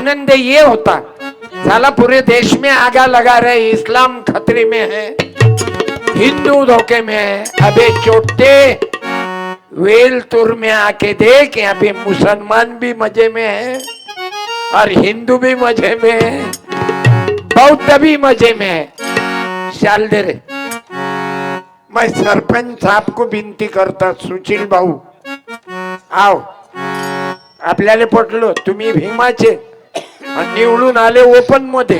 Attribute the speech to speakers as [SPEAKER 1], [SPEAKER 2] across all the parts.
[SPEAKER 1] आनंद ये होता। साला पूरे देश में आगा लगा रहे इस्लाम खतरे में है हिंदू धोखे में है। अबे चोटे वेलतुर में आके देख यहाँ पे मुसलमान भी मजे में है और हिंदू भी मजे में है बौद्ध भी मजे में है। शाल दे रे। मैं सरपंच साहब को विनती करता सुशील भाऊ आओ आपल्याला पटलो तुम्ही भीमाचे आणि निवडून आले ओपनमध्ये.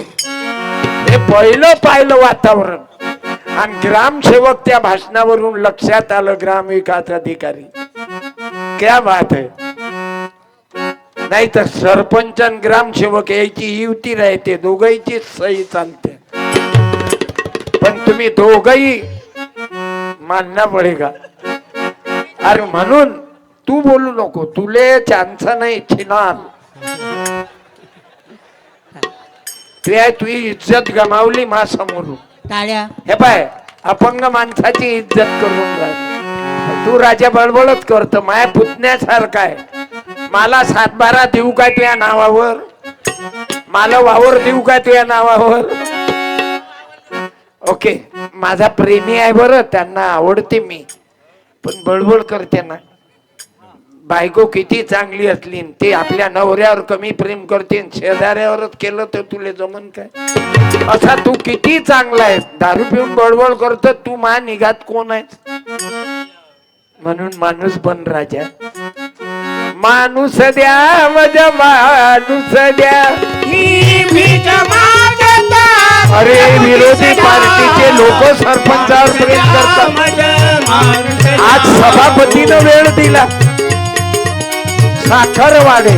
[SPEAKER 1] हे पहिलं पाहिलं वातावरण. आणि ग्रामसेवक त्या भाषणावरून लक्षात आलं ग्रामविकास अधिकारी. क्या बात आहे. नाही तर सरपंच आणि ग्रामसेवक याची युती राहते दोघांची सही चालते. पण तुम्ही दोघही मानना पडेगा अरे म्हणून तू बोलू नको तुले चान्स नाही छिनाल तू आहे तुझी इज्जत गमावली मा समोरून
[SPEAKER 2] टाळ्या.
[SPEAKER 1] हे पाय अपंग माणसाची इज्जत करून राहिली. तू राजा बळबळच करतो माया पुतण्यासारखा आहे. मला सातबारा देऊ काय तुझ्या नावावर? मला वावर देऊ काय तुझ्या नावावर? ओके माझा प्रेमी आहे बरं त्यांना आवडते मी. पण बळबळ करते ना. बायको किती चांगली असली ते आपल्या नवऱ्यावर कमी प्रेम करते शेजाऱ्यावरच केलं तर तुले जमन काय? असा तू किती चांगला आहे दारू पिऊन बळबळ करत तू मा निघात कोण आहे म्हणून माणूस बन राजा. माणूस द्या मज माणूस द्या. अरे विरोधी पार्टीचे लोक सरपंचावर प्रेम करतात. आज सभापतीनं वेळ दिला. साखर वाढे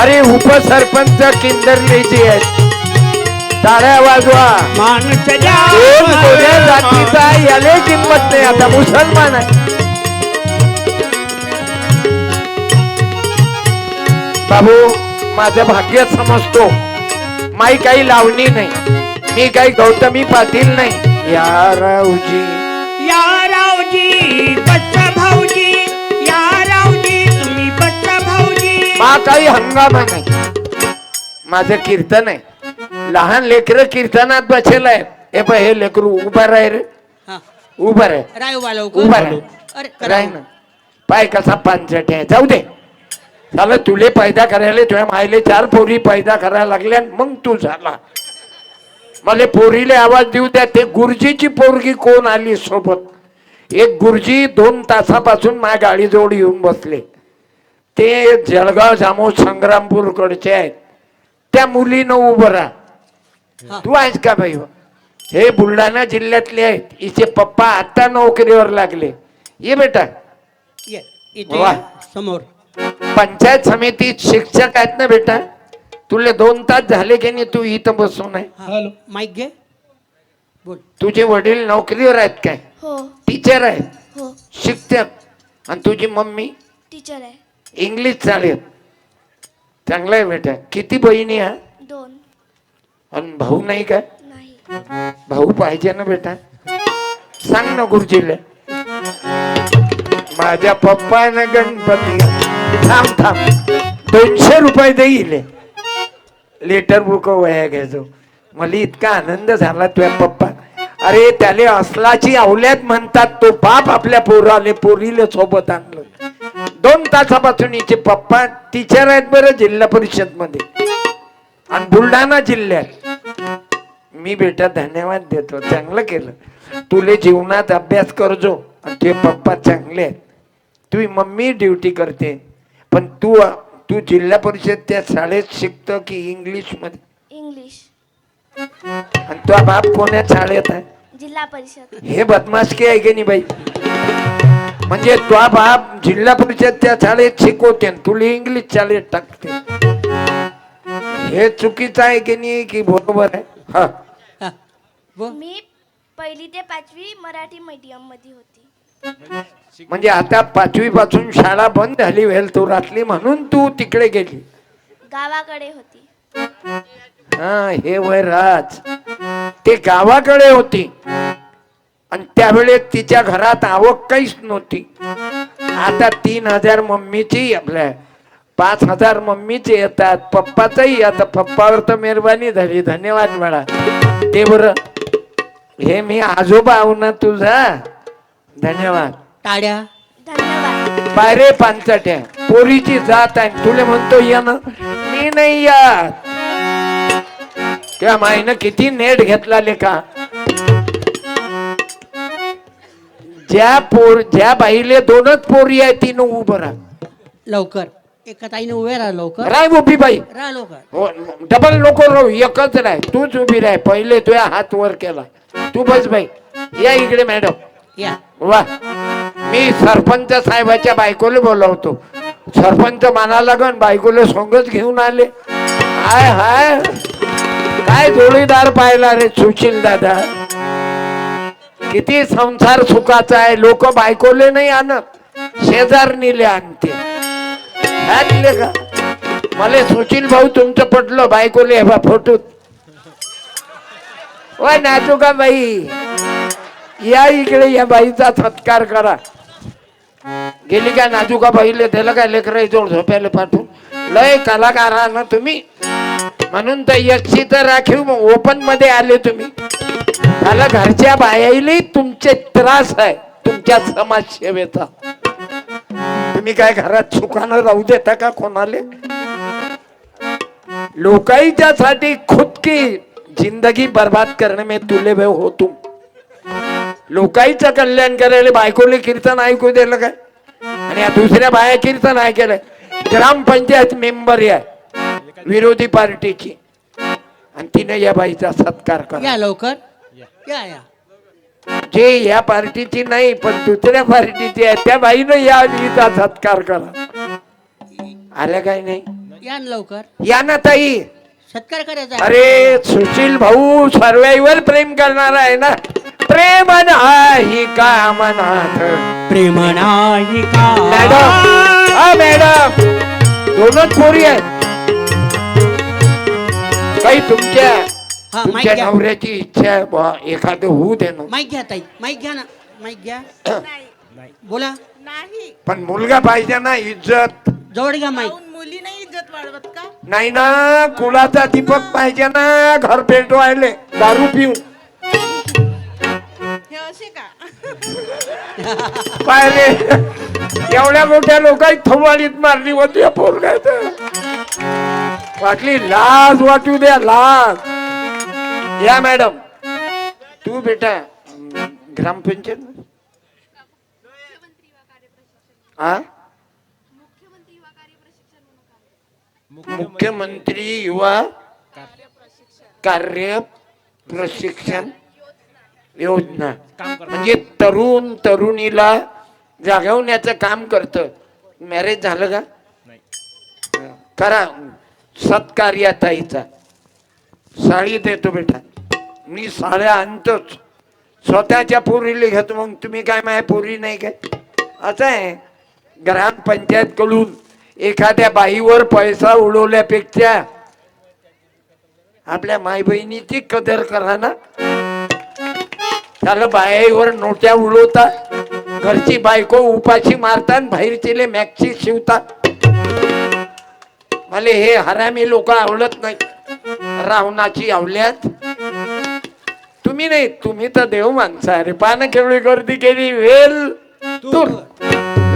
[SPEAKER 1] अरे उपसरपंच किंदरलेचे आहेत. टाळ्या वाजवा. कोण्या जातीचा याले किंमत नाही आता मुसलमान आहे. बाबू माझं भाग्य समजतो. माई काही लावणी नाही. मी काही गौतमी पाटील नाही. या रावजी.
[SPEAKER 2] या रावजी.
[SPEAKER 1] काही हंगाम नाही. माझं कीर्तन आहे. लहान लेकर कीर्तनात बसेल आहे. हे पाय हे लेकरू उभा राह रे.
[SPEAKER 2] हा.
[SPEAKER 1] उभा राह
[SPEAKER 2] उभा
[SPEAKER 1] राह ना. पाय कसा पानचट आहे. जाऊ दे. झालं तुले पैदा करायला तुझ्या मायले चार पोरी पैदा करायला लागल्या मग तू झाला. मला पोरीले आवाज देऊ द्या. ते गुरुजीची पोरगी कोण आली सोबत? एक गुरुजी दोन तासापासून माझ्या गाडीजवळ येऊन बसले. ते जळगाव जामो संग्रामपूर कडचे आहेत. त्या मुलीनं उभं राहा.
[SPEAKER 2] हा.
[SPEAKER 1] तू आहेस का भाई हे? बुलढाणा जिल्ह्यातले आहेत. हिचे पप्पा आता नोकरीवर लागले. ये बेटा.
[SPEAKER 2] ये, इथे
[SPEAKER 1] वा.
[SPEAKER 2] समोर.
[SPEAKER 1] पंचायत समितीत शिक्षक आहेत ना बेटा? तुला दोन तास झाले की नाही तू इथं बसून आहे?
[SPEAKER 2] हॅलो माईक घे. बोल.
[SPEAKER 1] तुझे वडील नोकरीवर आहेत काय?
[SPEAKER 3] हो.
[SPEAKER 1] टीचर आहेत?
[SPEAKER 3] हो.
[SPEAKER 1] शिक्षक. आणि तुझी मम्मी?
[SPEAKER 3] टीचर आहे.
[SPEAKER 1] इंग्लिश चालेल. चांगलं आहे बेटा. किती बहिणी हा
[SPEAKER 3] दोन.
[SPEAKER 1] आणि भाऊ नाही काय
[SPEAKER 3] नाही.
[SPEAKER 1] भाऊ पाहिजे ना बेटा. सांग ना गुरुजीला. माझ्या पप्पानं गणपती. थांब थांब. दोनशे रुपये देईल. लेटर बुक वया घ्यायचो. मला इतका आनंद झाला तुझ्या पप्पा. अरे त्याले असलाची अवल्यात म्हणतात तो बाप आपल्या पोराले पोरीले सोबत आणलं. दोन तासापासून हिचे पप्पा टीचर आहेत बरं जिल्हा परिषदमध्ये आणि बुलढाणा जिल्ह्यात. मी बेटा धन्यवाद देतो चांगलं केलं. तुले जीवनात अभ्यास करजो आणि तुझे पप्पा चांगले आहेत. तुझी मम्मी ड्युटी करते पण तू तू जिल्हा परिषद त्या शाळेत शिकतो की इंग्लिशमध्ये
[SPEAKER 3] इंग्लिश.
[SPEAKER 1] आणि तुझा बाप कोण्या शाळेत आहे?
[SPEAKER 3] जिल्हा परिषद.
[SPEAKER 1] हे बदमाशकी आहे की नाही बाई? म्हणजे तुझा बाप जिल्हा परिषद त्या शाळेत शिकवते तुला इंग्लिश शाळेत टाकते. हे चुकीचं आहे की नाही की बरोबर आहे? हा.
[SPEAKER 3] मी पहिली ते पाचवी मराठी मीडियममध्ये होती.
[SPEAKER 1] म्हणजे आता पाचवी पासून शाळा बंद झाली वेलतुरातली म्हणून तू तिकडे गेली.
[SPEAKER 3] गावाकडे होती.
[SPEAKER 1] हा हे वय राज. ते गावाकडे होती. आणि त्यावेळेस तिच्या घरात आवक काहीच नव्हती. आता तीन हजार मम्मीची आपल्या पाच हजार मम्मीचे येतात. पप्पाचाही आता पप्पावर तर मेहरबानी झाली. धन्यवाद मला ते बरं हे मी आजोबा आहो ना तुझा. धन्यवाद.
[SPEAKER 2] टाळ्या.
[SPEAKER 3] धन्यवाद.
[SPEAKER 1] पायरे पांचट्या पोरीची जात आहे. तुले म्हणतो या ना. मी नाही यात त्या माईनं किती नेट घेतला लेखा ज्या पोर ज्या बाईले दोनच पोरी आहे तिनं उभं राहा.
[SPEAKER 2] लवकर. एका ताईने उभे राहा लवकर.
[SPEAKER 1] राय उभी बाई.
[SPEAKER 2] राहा लवकर.
[SPEAKER 1] हो डबल नको राहू एकच राह तूच उभी राह. पहिले तुझ्या हात वर केला. तू बस बाई. या इकडे मॅडम.
[SPEAKER 2] या.
[SPEAKER 1] वा. मी सरपंच साहेबाच्या बायकोले बोलवतो. सरपंच माना लागन बायकोले सोंगच घेऊन आले. हाय हाय. काय जोडीदार पाहिला रे सुशील दादा? किती संसार सुखाचा आहे. लोक बायकोले नाही आणत. शेजारणीले आणते. का? मला सुशील भाऊ तुमचं पटलं बायकोले हे बा फोटोत. व नाचू का बाई या इकडे या बाईचा सत्कार करा. गेली काय नाजूका बाईले त्याला काय लेकर जोड झोप्याला पाठवून? लय कलाकार ना तुम्ही. म्हणून तर यक्षी तर राखीव ओपनमध्ये आले तुम्ही. मला घरच्या बायाईले तुमचे त्रास आहे. तुमच्या समाजसेवेचा. तुम्ही काय घरात सुखानं राहू देता का कोणाले? लोकांच्या साठी खुद की जिंदगी बर्बाद करणे मी तुले भे हो तुम लोकाईचं कल्याण करायला बायकोले कीर्तन ऐकू दिलं काय? आणि या दुसऱ्या बाया कीर्तन ऐकलंय ग्रामपंचायत मेंबर या. विरोधी पार्टीची. आणि तिने या बाईचा सत्कार करा.
[SPEAKER 2] लवकर. या या
[SPEAKER 1] जे या पार्टीची नाही पण दुसऱ्या पार्टीची आहे त्या बाईनं या बाईचा सत्कार करा. आल्या काय नाही?
[SPEAKER 2] या ना लवकर.
[SPEAKER 1] या ना ताई.
[SPEAKER 2] सत्कार करायचा आहे.
[SPEAKER 1] अरे सुशील भाऊ सर्वाईवर प्रेम करणार आहे ना? प्रेम ही का मनात
[SPEAKER 2] प्रेम नाही का?
[SPEAKER 1] मॅडम हा मॅडम दोनच पोरी आहेत. काही तुमच्या
[SPEAKER 2] हा,
[SPEAKER 1] तुमच्या
[SPEAKER 2] घ्या.
[SPEAKER 1] नवऱ्याची इच्छा आहे बुवा, एखादं होऊ दे ना.
[SPEAKER 2] माईक घ्या ताई. माईक घ्या ना. माईक घ्या. बोला.
[SPEAKER 4] नाही.
[SPEAKER 1] पण मुलगा पाहिजे ना इज्जत.
[SPEAKER 2] जवळ घ्या माईक.
[SPEAKER 4] मुली नाही इज्जत वाढवत का?
[SPEAKER 1] नाही ना कुळाचा दीपक पाहिजे ना घर पेटवायले दारू पिऊन.
[SPEAKER 4] हे असे का?
[SPEAKER 1] काय रे. एवढ्या मोठ्या लोकांनी थोवालीत मारली होती या पोरगायच. वाटली लाज वाटू द्या लाज. या मॅडम तू बेटा ग्रामपंचायत हा मुख्यमंत्री युवा कार्य प्रशिक्षण योजना. म्हणजे तरुण तरुणीला जागवण्याचं काम करतं. मॅरेज झालं का? करा. सत्कार्या ताईचा साडी देतो बेटा. मी साड्या आणतोच. स्वतःच्या पोरीला घेतो मग तुम्ही काय माझ्या पोरी नाही काय? असं आहे. ग्रामपंचायतकडून एखाद्या बाईवर पैसा उडवल्यापेक्षा आपल्या माय बहिणीची कदर करा ना. त्याला बाईवर नोट्या उडवतात घरची बायको उपाशी मारतात बाहेरचेले मॅक्सी शिवतात मला हे हरामी लोक आवडत नाही रावणाची आवल्यात. तुम्ही नाही तुम्ही तर देव माणसा अरे पान केवढी गर्दी केली वेल तूर.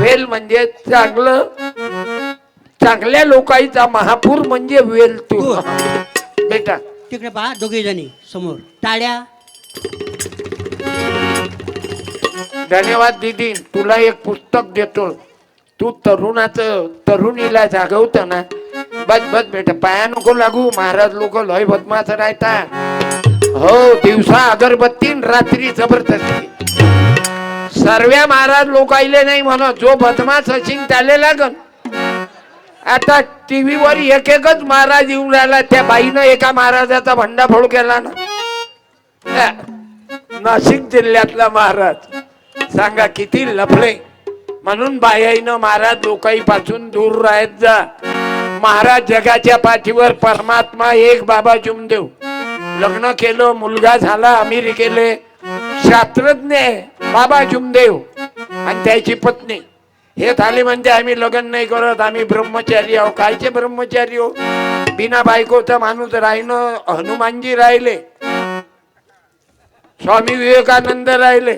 [SPEAKER 1] वेल म्हणजे चांगलं चांगल्या लोकांचा महापूर म्हणजे वेल तूर. बेटा.
[SPEAKER 2] तिकडे पहा दोघे जणी समोर. टाळ्या.
[SPEAKER 1] धन्यवाद दीदी. तुला एक पुस्तक देतो. तू तरुणाचं तरुणीला जागवत ना. बस बस बेटा. पाया नको लागू. महाराज लोक लय बदमाश राहतात. हो दिवसा अगरबत्ती रात्री जबरदस्ती. सर्व्या महाराज लोक आले नाही म्हणत जो बदमाश असेल त्याले लागन. आता टीव्हीवर एक एकच महाराज येऊन राहिला त्या बाईनं एका महाराजाचा भंडाफोड केला ना. नाशिक जिल्ह्यातला महाराज सांगा किती लफडे. म्हणून बायाईनं महाराज लोकाईपासून दूर राहत जा. महाराज जगाच्या पाठीवर परमात्मा एक बाबा जुमदेव. लग्न केलं मुलगा झाला अमेरिकेले शास्त्रज्ञ आहे बाबा जुमदेव आणि त्याची पत्नी. हे थाली म्हणते आम्ही लग्न नाही करत आम्ही ब्रह्मचारी आहो. कायचे ब्रह्मचारी हो? बिना बायकोचा माणूस राहिनं हनुमानजी राहिले. स्वामी विवेकानंद राहिले.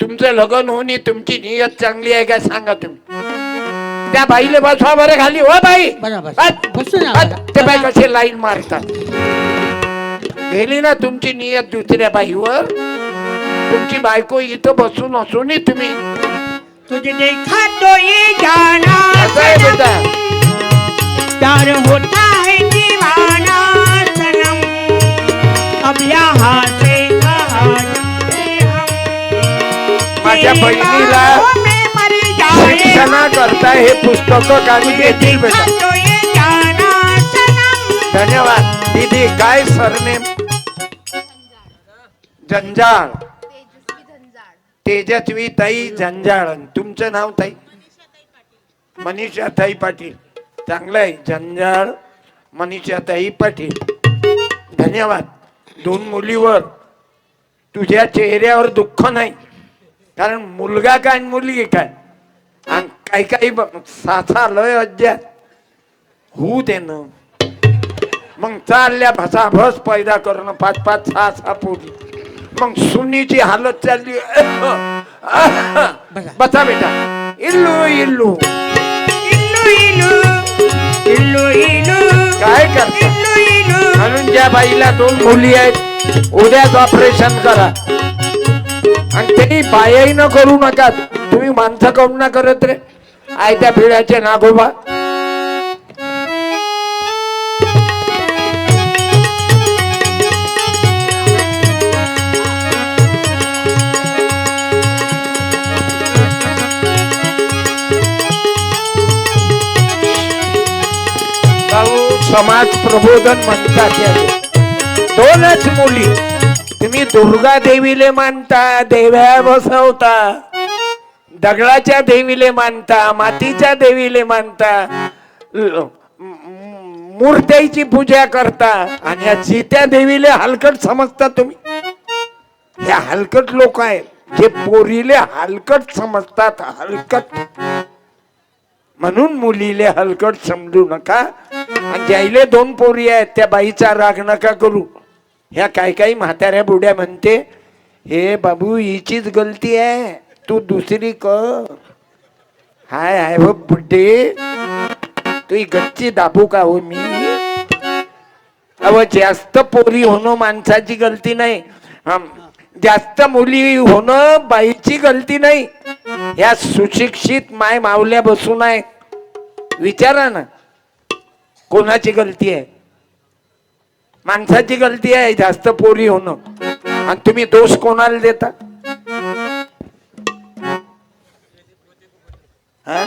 [SPEAKER 1] तुमचं लग्न होणे तुमची नियत चांगली आहे काय सांगा तुम्ही. त्या बाईले बसवा बरं खाली हो बाई. ते बाई कसे लाईन मारतात? गेली ना तुमची नियत दुसऱ्या बाईवर? तुमची बायको इथं बसून असूनही तुम्ही
[SPEAKER 2] तुझे देखा तो ये जाना
[SPEAKER 1] असं आहे बेटा.
[SPEAKER 2] प्यार होता है दीवाना सनम। अब यहाँ से कहाँ जाए हम।
[SPEAKER 1] माझ्या बहिणीला
[SPEAKER 2] बाहों में मर जाए
[SPEAKER 1] शिक्षणा करता हे पुस्तक काढून देतील
[SPEAKER 2] देखा
[SPEAKER 1] बेटा.
[SPEAKER 2] तो ये जाना सनम।
[SPEAKER 1] धन्यवाद. दीदी काय सरनेम? जंजाळ. तेजस्वी ताई जंजाळ. तुमचं नाव ताई? मनीषा ताई पाटील. चांगलं आहे. जंजाळ मनीषा ताई पाटील. धन्यवाद. दोन मुलीवर तुझ्या चेहऱ्यावर दुःख नाही. कारण मुलगा काय आणि मुलगी काय? आणि काही काही सासा लय अज्ञात होऊ दे ना. मग चालल्या भसाभस पैदा करणं. पाच पाच सहा सहा पोरी. मग सुनीची हालत चालली. बसा बेटा. इल्लू इल्लू.
[SPEAKER 2] इल्लू इल्लू. इल्लू इल्लू.
[SPEAKER 1] काय करता
[SPEAKER 2] इल्लू
[SPEAKER 1] म्हणून ज्या बाईला दोन मुली आहेत उद्याच ऑपरेशन करा. आणि त्यांनी बायाही न करू नका. तुम्ही माणसं काऊन ना करत रे? आयत्या पिढ्याचे नागोबा. समाज प्रबोधन म्हणतात दोनच मुली. तुम्ही दुर्गा देवीले मानता देव्या बसवता. दगडाच्या देवीले मानता मातीच्या देवीले मानता. मूर्त्याची पूजा करता. आणि या जित्या देवीले हलकट समजता तुम्ही. हे हलकट लोक आहेत. जे पोरीले हलकट समजतात हलकट. म्हणून मुलीले हलकट समजू नका. आणि ज्याईले दोन पोरी आहेत त्या बाईचा राग नका करू. ह्या काही काही म्हाताऱ्या बुड्या म्हणते हे बाबू हिचीच गलती आहे. तू दुसरी कर. हाय हाय हो बुड्डे तू ही गच्ची दाबू का हो मी. अव जास्त पोरी होणं माणसाची गलती नाही. जास्त मुली होणं बाईची गलती नाही. या सुशिक्षित माय मावल्या बसून आहे. विचारा ना. कोणाची गलती आहे? माणसाची गलती आहे जास्त पोरी होणं आणि तुम्ही दोष कोणाला देता? हा?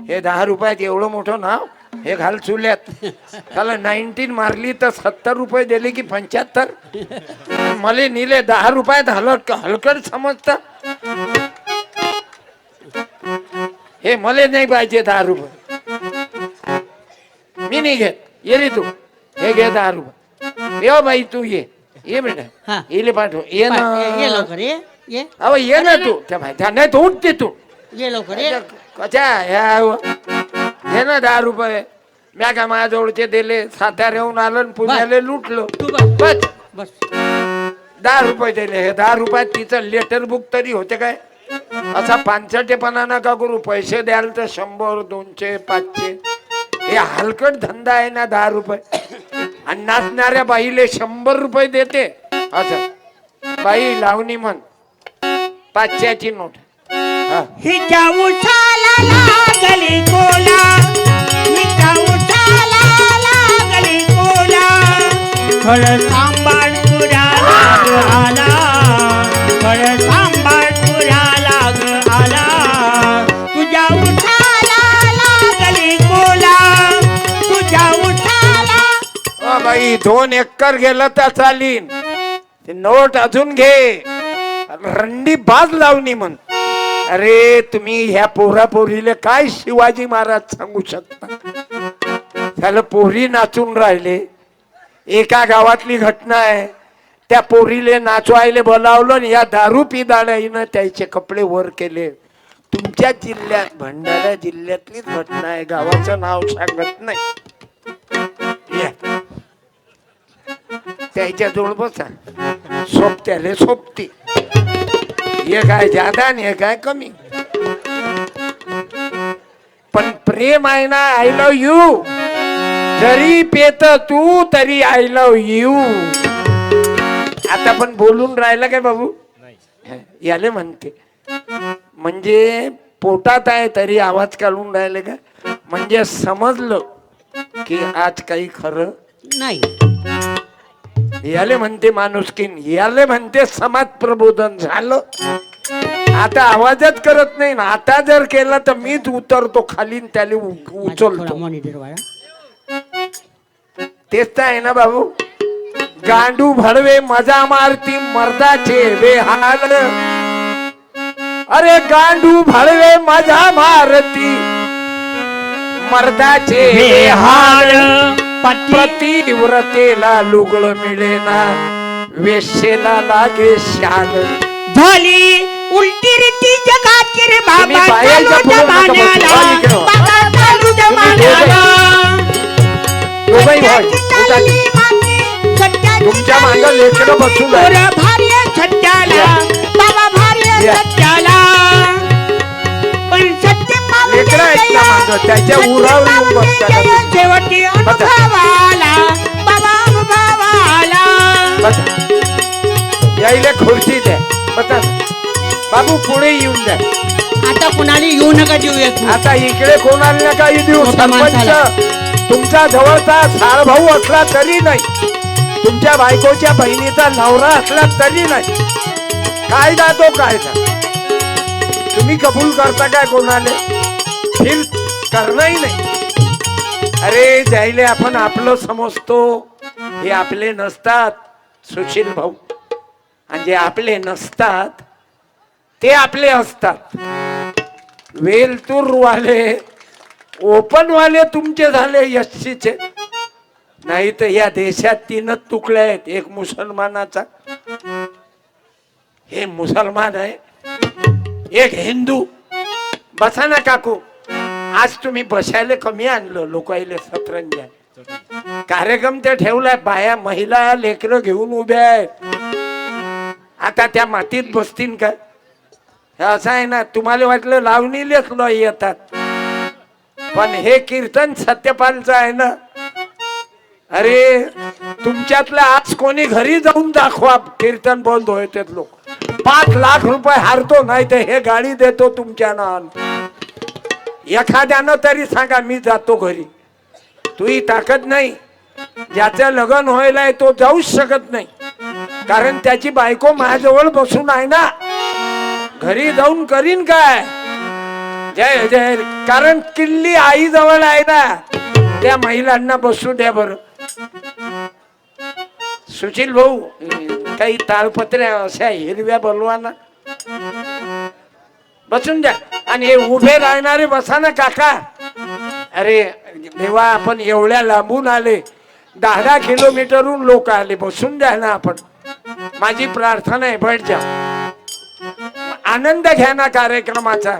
[SPEAKER 1] हे दहा रुपयात एवढं मोठं नाव? हे घाल चुल्यात. त्याला नाईन्टीन मारली तर सत्तर रुपये दिले की पंच्याहत्तर? मला निले दहा रुपयात हलक हलकड समजता? हे मले नाही पाहिजे दहा रुपये. मी नाही घेत ये रे तू हे घे दहा रुपये ये बाई तू ये ये बेटा
[SPEAKER 2] हा.
[SPEAKER 1] येले पाठव ये
[SPEAKER 2] ये
[SPEAKER 1] ना
[SPEAKER 2] लवकर ये ये
[SPEAKER 1] अहो ये ना तू त्या बाई त्या- नाही तू उठते तू
[SPEAKER 2] ये लवकर ये
[SPEAKER 1] कचा ह्या घे ना दहा रुपये म्या काय माझ्याजवळचे दिले साताऱ्याहून आलं आणि पुण्याला लुटलो
[SPEAKER 2] तू बस
[SPEAKER 1] बस
[SPEAKER 2] बस
[SPEAKER 1] दहा रुपये दिले हे दहा रुपयात तिचं लेटर बुक तरी होते काय असा पानसटेपणा नका करू पैसे द्याल तर शंभर दोनशे पाचशे हे हलकट धंदा आहे ना दहा रुपये. आणि नाचणाऱ्या बाईले शंभर रुपये देते. असं. बाई लावणी म्हण. पाचशेची नोट. हा.
[SPEAKER 2] हिच्या उठाला लागली कोला. हिच्या उठाला लागली कोला.
[SPEAKER 1] अ दोन एकर गेलं तर चालीन. ते नोट अजून घे. रंडी बाज लावणी म्हण. अरे तुम्ही ह्या पोरा पोरीले काय शिवाजी महाराज सांगू शकता? त्याला पोरी नाचून राहिले. एका गावातली घटना आहे. त्या पोरीले नाचवायले बोलावलं आणि या दारू पिदाळाईनं त्याचे कपडे वर केले. तुमच्या जिल्ह्यात भंडारा जिल्ह्यातलीच घटना आहे. गावाचं नाव सांगत नाही. त्याच्याजवळ बसा. सोबत्याले सोपती हे काय जादा आणि हे काय कमी? पण प्रेम आहे ना आय लव यू जरी पेत तू तरी आय लव यू आता पण बोलून राहिला काय बाबू? याले म्हणते. म्हणजे पोटात आहे तरी आवाज काढून राहिले का? म्हणजे समजलं की आज काही खरं
[SPEAKER 2] नाही.
[SPEAKER 1] याले म्हणते माणुसकीन याले म्हणते समाज प्रबोधन झालं. आता आवाजच करत नाही ना आता जर केला तर मीच उतरतो खाली त्याले उचलतो. तेच तर आहे ना बाबू गांडू भडवे मजा मारती मर्दाचे बेहाल. अरे गांडू भडवे मजा मारती मर्दाचे बेहाल. पतिव्रतेला लुगळ मिळेना वेशेला लागे शाल
[SPEAKER 2] झाली उलटी रीती जगाची रे बाबा चालू. जमान्याला. चालू जमान्याला. चालली माती,
[SPEAKER 1] तुमच्या मागं
[SPEAKER 2] चालली
[SPEAKER 1] लेकरं
[SPEAKER 2] माती.
[SPEAKER 1] बसून आहे.
[SPEAKER 2] पोरं भारी आहे सत्याला बाबा भारी आहे
[SPEAKER 1] या.
[SPEAKER 2] सत्याला पण सत्य
[SPEAKER 1] लेकरं आहेत ना
[SPEAKER 2] जय,
[SPEAKER 1] मागं, त्याच्या
[SPEAKER 2] सत्य
[SPEAKER 1] उरावर येऊन
[SPEAKER 2] पावले
[SPEAKER 1] बसतात.
[SPEAKER 2] जय, शेवटी अनुभवाला बाबा अनुभवाला.
[SPEAKER 1] बसा. यायला खुर्ची द्या. बसा. बाबू पुढे येऊन द्या.
[SPEAKER 2] आता कुणाला येऊ नका देऊयात
[SPEAKER 1] आता इकडे कोणाला काही देऊ.
[SPEAKER 2] मोठ्या माणसाला.
[SPEAKER 1] सरपंच तुमचा जवळचा साळ भाऊ असला तरी नाही. तुमच्या बायकोच्या बहिणीचा नवरा असला तरी नाही. कायदा तो कायदा. तुम्ही कबूल करता काय कोणाले? फील करणंही नाही. अरे जायले आपण आपलं समजतो हे आपले नसतात सुशील भाऊ. आणि जे आपले नसतात ते आपले असतात. वेलतूरवाले ओपनवाले तुमचे झाले यशीचे नाही तर या देशात तीनच तुकड्या आहेत एक मुसलमानाचा. हे मुसलमान आहे एक हिंदू. बसा ना काकू. आज तुम्ही बसायला कमी आणलं लोकाईले सतरंजा कार्यक्रम ते ठेवलाय बाया महिला लेकरं घेऊन उभ्या आहेत. आता त्या मातीत बसतील का? असं आहे ना तुम्हाला वाटलं लावणी लय येतात. पण हे कीर्तन सत्यपालचं आहे ना. अरे तुमच्यातलं आज कोणी घरी जाऊन दाखवा कीर्तन बंद होते लोक. पाच लाख रुपये हारतो नाही तर हे गाडी देतो तुमच्या नावानं. एखाद्यानं तरी सांगा मी जातो घरी. तुही ताकद नाही. ज्याचं लग्न व्हायलाय तो जाऊच शकत नाही. कारण त्याची बायको माझ्याजवळ बसून आहे ना. घरी जाऊन करीन काय? जय जय. कारण किल्ली आई जवळ आहे ना. त्या महिलांना बसू द्या बर. सुशील भाऊ काही ताळपत्र्या अशा हिरव्या बोलवा ना बसून द्या. आणि हे उभे राहणारे बसा ना काका. अरे देवा आपण एवढ्या लांबून आले. दहा दहा किलोमीटरहून लोक आले. बसून द्या ना आपण. माझी प्रार्थना आहे बैठ जा. आनंद घ्या ना कार्यक्रमाचा.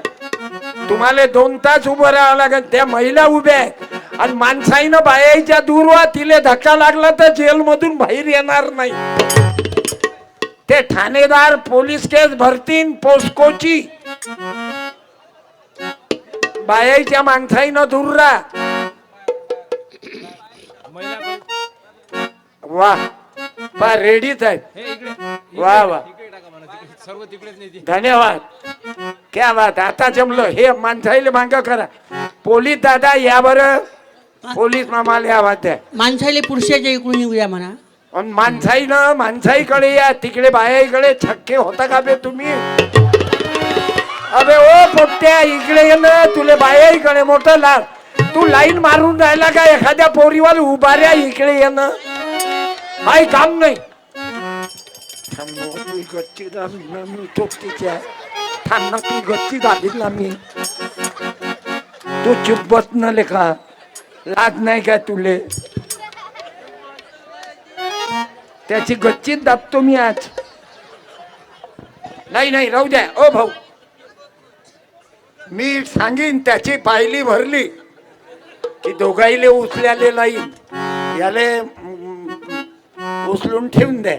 [SPEAKER 1] तुम्हाला दोन तास उभं राहावं लागेल. त्या महिला उभ्या आहेत. आणि माणसाईनं बायाच्या दूरवा तिला तिले धक्का लागला तर जेलमधून बाहेर येणार नाही. ते ठाणेदार पोलीस केस भरतीन पोस्कोची. बायाच्या माणसाईनं दूर राहा वा पा रेडीच आहेत. वा वा. धन्यवाद. क्या बात आता जमलं. हे माणसाईले मांग करा. पोलीस दादा या बर. पोलीस मामाला आवाज द्या
[SPEAKER 2] माणसाले पुरुषाच्या इकडून येऊया म्हणा.
[SPEAKER 1] आणि माणसाईनं माणसाईकडे या तिकडे बायाईकडे छक्के होता का बे तुम्ही? अबे ओ पोट्या इकडे ये ना तुले बाया इकडे मोठं लाल तू लाईन मारून राहिला का एखाद्या पोरीवर उभाऱ्या इकडे ये ना. आई काम नाही. थांब, मी गच्ची झाली ना मी आहे. थांब ना तू गच्ची झाली ना मी. तू चुप न लेखा लाज नाही का तुले? त्याची गच्चीत दाबतो मी आज. नाही नाही राहू द्या. ओ भाऊ. मी सांगीन त्याची पायली भरली की दोघाईले उचल्याले नाही. याले उचलून ठेवून द्या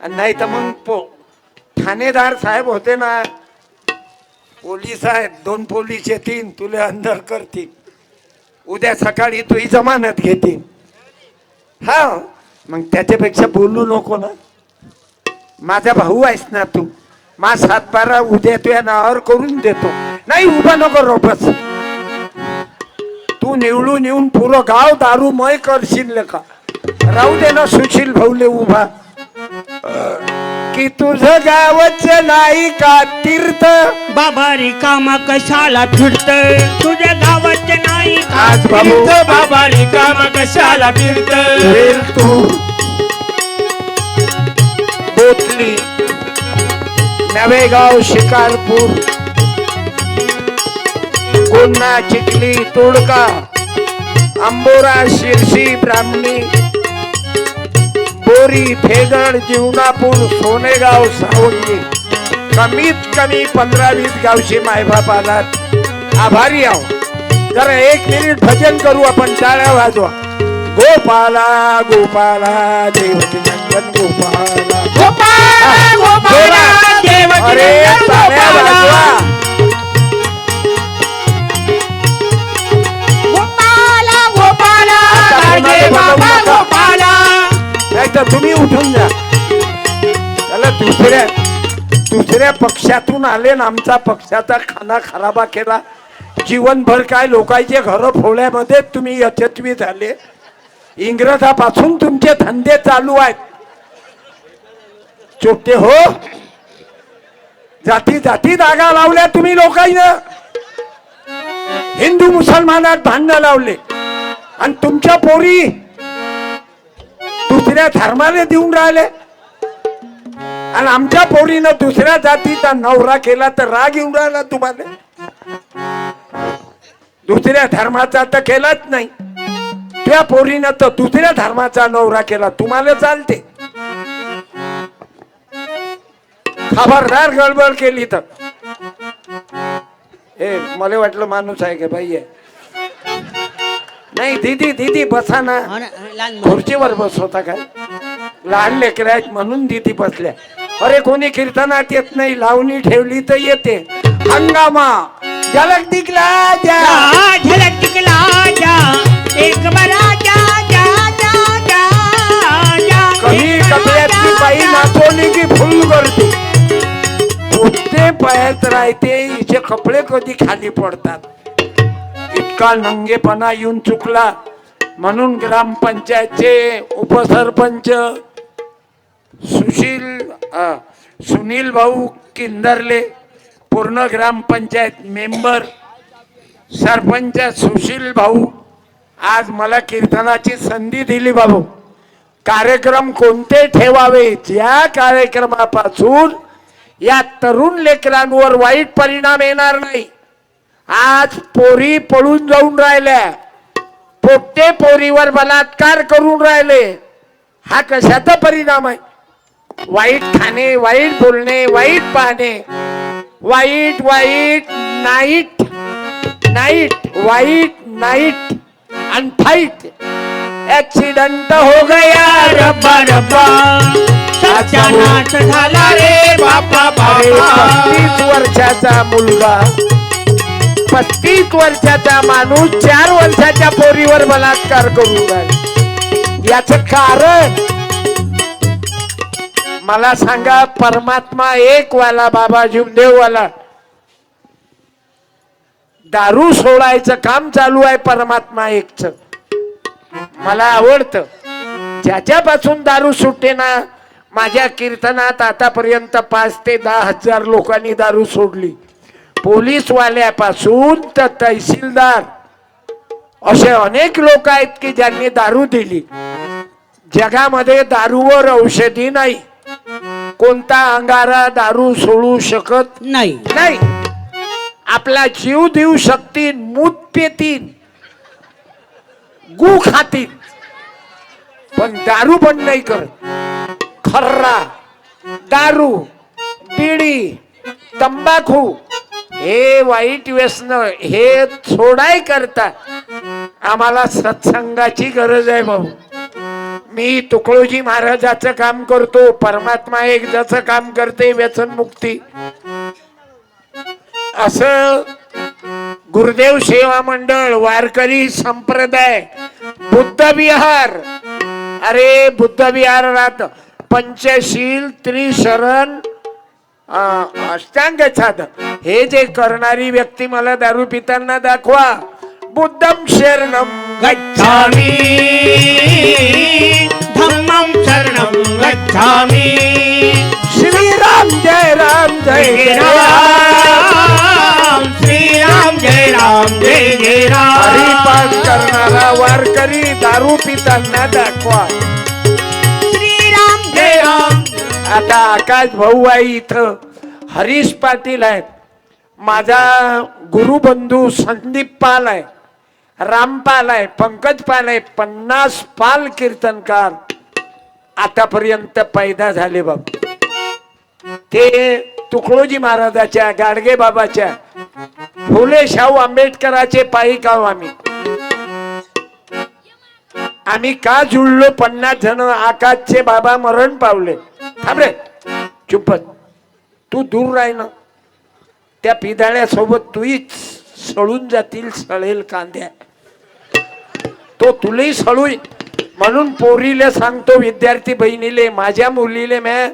[SPEAKER 1] आणि नाही तर मग पो ठाणेदार साहेब होते ना पोलीस आहेत दोन पोलीस येतील तुले अंदर करतील. उद्या सकाळी तुही जमानत घेतील. हा मग त्याच्यापेक्षा बोलू नको ना. माझा भाऊ आहेस ना तू. मा सातबारा उद्या तुझ्या नावावर करून देतो. नाही उभा नको रोपस तू निवडून येऊन पुरं गाव दारूमय करशील का राहू दे ना सुशील भाऊले उभा. की तुझं गावच नाही का तीर्थ?
[SPEAKER 2] बाबा रिकामा कशाला फिरत? तुझ्या गावाचे नाही का
[SPEAKER 1] आज बाबू.
[SPEAKER 5] बाबा रिकाम कशाला फिरत?
[SPEAKER 1] वेल तू. बोतली नवेगाव शिकारपूर. कोण्णा चिखली तोडका अंबोरा शिरशी ब्राह्मणी बोरी फेगड जीवनापूर सोनेगाव सावंगी. कमीत कमी पंधरा वीस गावचे मायबाप आलात. आभारी आहो. जरा एक मिनिट भजन करू आपण टाळ्या वाजवा. गोपाला गोपाला नंदन गोपाला. जोरात. अरे टाळ्या दुसऱ्या पक्षातून आले ना आमचा पक्षाचा खाना खराबा केला. जीवनभर काय लोकांचे घरं फोड्यामध्ये तुम्ही यशस्वी झाले. इंग्रजापासून तुमचे धंदे चालू आहेत. चोपटे हो. जाती जाती दागा लावल्या तुम्ही लोकांना. हिंदू मुसलमानात भांडणं लावले. आणि तुमच्या पोरी दुसऱ्या धर्माला देऊन राहिले. आणि आमच्या पोरीनं दुसऱ्या जातीचा नवरा केला तर राग येऊन राहिला तुम्हाला? दुसऱ्या धर्माचा तर केलाच नाही. त्या पोरीनं तर दुसऱ्या धर्माचा नवरा केला तुम्हाला चालते. खबरदार गडबड केली तर. ए मला वाटलं माणूस आहे का बाई? नाही दीदी दीदी बसा ना.
[SPEAKER 2] हो.
[SPEAKER 1] खुर्चीवर बसवता काय? लहान लेकर आहेत म्हणून दिदी बसल्या. अरे कोणी कीर्तनात येत नाही लावणी ठेवली तर येते. हंगामा झलक दिखला
[SPEAKER 2] जा, झलक दिखला जा, एक बरा जा, जा, जा, जा, जा,
[SPEAKER 1] कमी
[SPEAKER 2] एक बरा
[SPEAKER 1] कपड्यातली
[SPEAKER 2] जा,
[SPEAKER 1] बाई
[SPEAKER 2] जा.
[SPEAKER 1] नाचवली की फुल करते कुठते पायात राहते हिचे कपडे कधी खाली पडतात. इतका नंगेपणा येऊन चुकला. म्हणून ग्रामपंचायतचे उपसरपंच सुशील सुनील भाऊ किंदरले पूर्ण ग्रामपंचायत मेंबर. सरपंच सुशील भाऊ आज मला कीर्तनाची संधी दिली बाबू. कार्यक्रम कोणते ठेवावे या कार्यक्रमापासून या तरुण लेकरांवर वाईट परिणाम येणार नाही. आज पोरी पळून जाऊन राहिल्या. पोट्टे पोरीवर बलात्कार करून राहिले. हा कशाचा परिणाम आहे? वाईट खाणे वाईट बोलणे वाईट पाहणे. वाईट वाईट नाईट नाईट वाईट नाईट आणि फाईट. ऍक्सिडेंट हो गया
[SPEAKER 2] रब्बा रब्बा. झाला रे बापा
[SPEAKER 1] पस्तीस वर्षाचा मुलगा. पस्तीस वर्षाचा माणूस चार वर्षाच्या पोरीवर बलात्कार करून राहिला. याच कारण मला सांगा परमात्मा एक वाला बाबा जीवदेव वाला दारू सोडायचं काम चालू आहे परमात्मा एकच. मला आवडतं. ज्याच्यापासून दारू सुटते ना माझ्या कीर्तनात आतापर्यंत पाच ते दहा हजार लोकांनी दारू सोडली. पोलीसवाल्यापासून तर तहसीलदार. असे अनेक लोक आहेत की ज्यांनी दारू दिली. जगामध्ये दारूवर औषधी नाही. कोणता अंगारा दारू सोडू शकत
[SPEAKER 2] नाही.
[SPEAKER 1] नाही. आपला जीव देऊ शकतील मूत पेतील गु खातील पण दारू पण नाही करत. खर्रा दारू बिडी तंबाखू हे वाईट व्यसन हे सोडाय करता आम्हाला सत्संगाची गरज आहे भाऊ. मी तुकडोजी महाराजाचं काम करतो परमात्मा एक ज्याचं काम करते व्यसन मुक्ती. असं गुरुदेव सेवा मंडळ वारकरी संप्रदाय बुद्ध विहार. अरे बुद्ध विहारात पंचशील त्रिशरण अष्टांग छाद हे जे करणारी व्यक्ती मला दारू पिताना दाखवा. बुद्धम शरणम
[SPEAKER 2] गच्छामि। धम्मं शरणं गच्छामि।
[SPEAKER 1] श्रीराम जय राम जय राम।
[SPEAKER 2] श्रीराम जय राम जय जय राम।
[SPEAKER 1] हरिपाठ करणारा वारकरी दारू पिताना दाखवा.
[SPEAKER 2] श्रीराम जय राम।
[SPEAKER 1] आता आकाश भाऊ आहे इथं. हरीश पाटील आहेत. माझा गुरुबंधू संदीप पाल आहे. रामपाल आहे पंकज पाल आहे पन्नास पाल कीर्तनकार आतापर्यंत पैदा झाले बाबा ते तुकडोजी महाराजाच्या गाडगे बाबाच्या फुले शाहू आंबेडकराचे पायी काव आम्ही. आम्ही का जुळलो? पन्नास जण आकाशचे बाबा मरण पावले. थांबरे चुपत तू दूर राह ना. त्या पिदाळ्यासोबत तूही सळून जातील सळेल कांद्या. तो तुलाही सळू म्हणून पोरीले सांगतो विद्यार्थी बहिणीले माझ्या मुलीले मॅ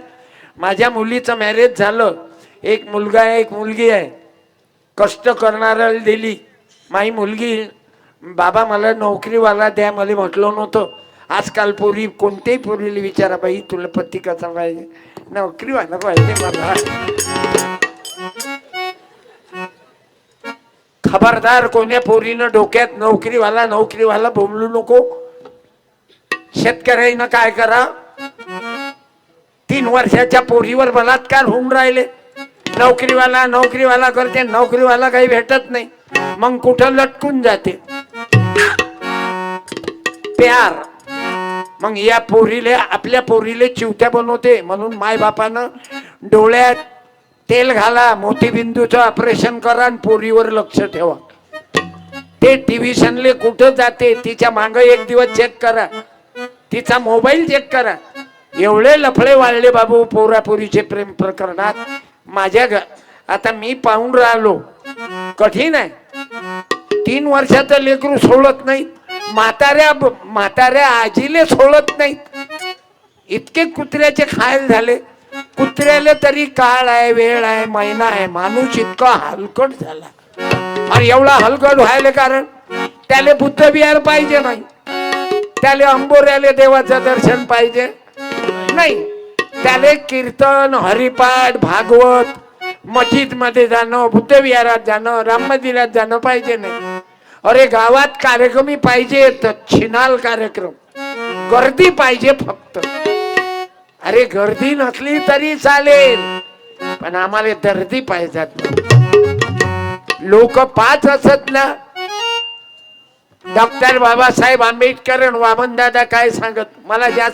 [SPEAKER 1] माझ्या मुलीचं मॅरेज झालं. एक मुलगा आहे एक मुलगी आहे. कष्ट करणाऱ्याला दिली. माई मुलगी बाबा मला नोकरीवाला द्या मला म्हटलं नव्हतं. आजकाल पोरी कोणत्याही पोरीला विचारा बाई तुला पती कसा पाहिजे? नोकरीवाला पाहिजे मला. खबरदार कोण्या पोरीनं डोक्यात नोकरीवाला नोकरीवाला बोंबलू नको. शेतकऱ्यानं काय करा? तीन वर्षाच्या पोरीवर बलात्कार होऊन राहिले. नोकरीवाला नोकरीवाला करते नोकरीवाला काही भेटत नाही. मग कुठं लटकून जाते? प्यार. मग या पोरीले आपल्या पोरीले चिवत्या बनवते. म्हणून माय बापानं डोळ्यात तेल घाला मोतीबिंदूचं ऑपरेशन करा आणि पोरीवर लक्ष ठेवा. ते टिव्हिशनले कुठं जाते तिच्या मागं एक दिवस चेक करा. तिचा मोबाईल चेक करा. एवढे लफडे वाढले बाबू पोरापोरीचे प्रेम प्रकरणात. माझ्या घ आता मी पाहून राहिलो. कठीण आहे. तीन वर्षाचं लेकरू सोडत नाही म्हाताऱ्या म्हाताऱ्या आजीले सोडत नाहीत. इतके कुत्र्याचे खायल झाले. कुत्र्याला तरी काळ आहे वेळ आहे महिना आहे. माणूस इतका हलकट झाला. आणि एवढा हलकट व्हायला कारण त्याला बुद्ध बिहार पाहिजे नाही. त्याला अंबोऱ्याले देवाचं दर्शन पाहिजे नाही. त्याले कीर्तन हरिपाठ भागवत मस्जिदमध्ये जाणं बुद्ध विहारात जाणं राम मंदिरात जाणं पाहिजे नाही. अरे गावात कार्यक्रमी पाहिजे तर छिनाल कार्यक्रम. गर्दी पाहिजे फक्त. अरे गर्दी नसली तरी चालेल पण आम्हाला दर्दी पाहिजेत. लोक पाच असत ना. डॉक्टर बाबासाहेब आंबेडकर आणि वामनदादा काय सांगत? मला जास्त